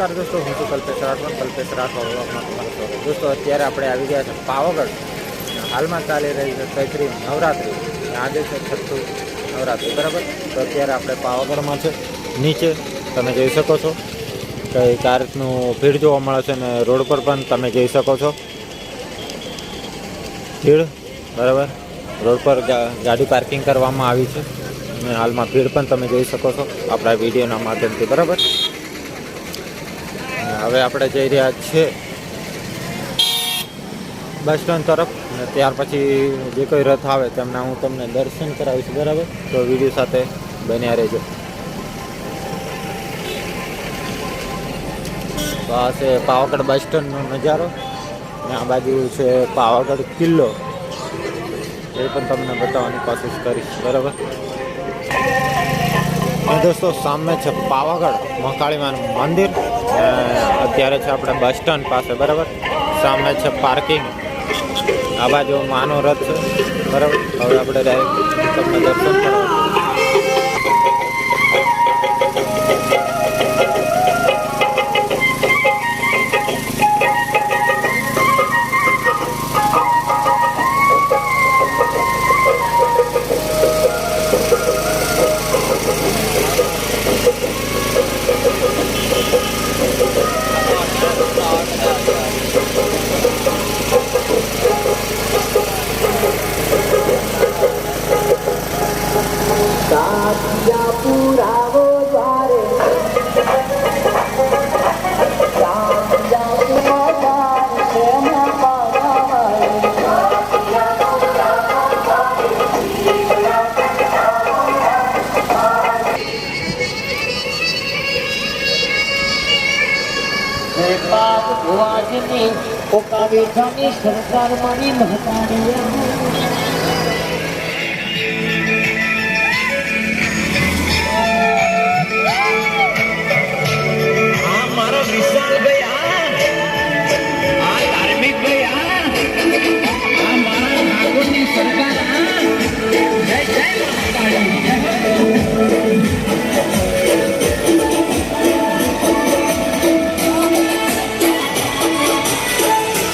નમસ્કાર દોસ્તો, હું છું કલ્પેશ રાઠવા કલ્પેશ રાઠવા દોસ્તો, અત્યારે આપણે આવી ગયા છે પાવાગઢ. હાલમાં ચાલી રહી છે ચૈત્રી નવરાત્રિ. આજે છે છઠ્ઠું નવરાત્રિ. બરાબર? તો અત્યારે આપણે પાવાગઢમાં છે. નીચે તમે જઈ શકો છો. કઈ કારનું ભીડ જોવા મળે છે ને રોડ પર પણ તમે જઈ શકો છો. ભીડ, બરાબર? રોડ પર ગાડી પાર્કિંગ કરવામાં આવી છે. અને હાલમાં ભીડ પણ તમે જોઈ શકો છો આપણા વિડીયોના માધ્યમથી. બરાબર? હવે આપણે જઈ રહ્યા છીએ બસ સ્ટેન્ડ તરફ. અને ત્યાર પછી જે કોઈ રથ આવે તેમના હું તમને દર્શન કરાવીશ, બરાબર? તો વીડિયો સાથે બન્યા રહેજો. તો આ છે પાવાગઢ બસ સ્ટેન્ડનો નજારો. અને આ બાજુ છે પાવાગઢ કિલ્લો. એ પણ તમને બતાવવાની કોશિશ કરીશ, બરાબર? દોસ્તો, સામે છે પાવાગઢ, મહાકાળીમાનું મંદિર. અત્યારે છે આપણે બસ સ્ટેન્ડ પાસે, બરાબર? સામે છે પાર્કિંગ. આ બાજુ માનો રથ છે, બરાબર? હવે આપણે ડાયરેક્ટ તમને દર્શન કરાવીશું. પાપ ભુવાજની પોકાવી જાની સરકાર મારી મહતારી